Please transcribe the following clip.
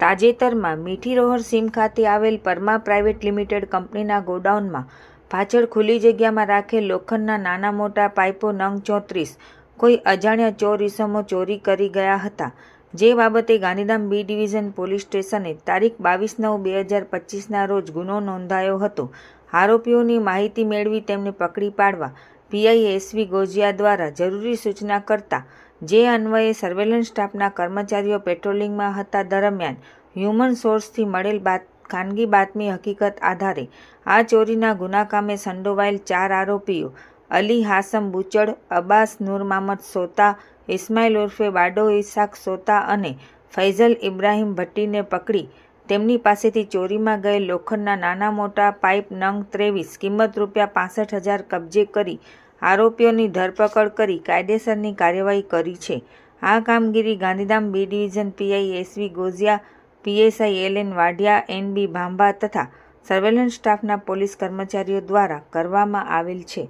તાજેતરમાં મીઠી રોહર સીમ ખાતે આવેલ પરમા પ્રાઇવેટ લિમિટેડ કંપનીના ગોડાઉનમાં પાછળ ખુલ્લી જગ્યામાં રાખેલ લોખંડના નાના મોટા પાઇપો નંગ ચોત્રીસ. કોઈ અજાણ્યા ચોર ઇસમો ચોરી કરી ગયા હતા. જે બાબતે ગાંધીધામ બી ડિવિઝન પોલીસ સ્ટેશને તારીખ બાવીસ નવ બે હજાર પચીસના રોજ ગુનો નોંધાયો હતો. આરોપીઓની માહિતી મેળવી તેમને પકડી પાડવા પીઆઈ એસવી ગોજિયા દ્વારા જરૂરી સૂચના કરતા જે અન્વયે સર્વેલન્સ સ્ટાફના કર્મચારીઓ પેટ્રોલિંગમાં હતા દરમિયાન હ્યુમન સોર્સથી મળેલ બાત, ખાનગી બાતમી હકીકત આધારે આ ચોરીના ગુનાકામે સંડોવાયેલ ચાર આરોપીઓ અલી હાસમ બુચડ, અબ્બાસ નૂર મામદ સોતા, ઇસ્માઇલ ઉર્ફે બાડો ઇસાક સોતા અને ફૈઝલ ઇબ્રાહીમ ભટ્ટીને પકડી તેમની પાસેથી ચોરીમાં ગયેલ લોખંડના નાના મોટા પાઇપ નંગ ત્રેવીસ, કિંમત રૂપિયા પાસઠ હજાર કબજે કરી આરોપીઓની ધરપકડ કરી કાયદેસરની કાર્યવાહી કરી છે. આ કામગીરી Gandhidham B division PI SV Gozia, PSI L N Vadhiya NB Bhambha તથા સર્વેલન્સ સ્ટાફના પોલીસ કર્મચારીઓ દ્વારા કરવામાં આવેલ છે.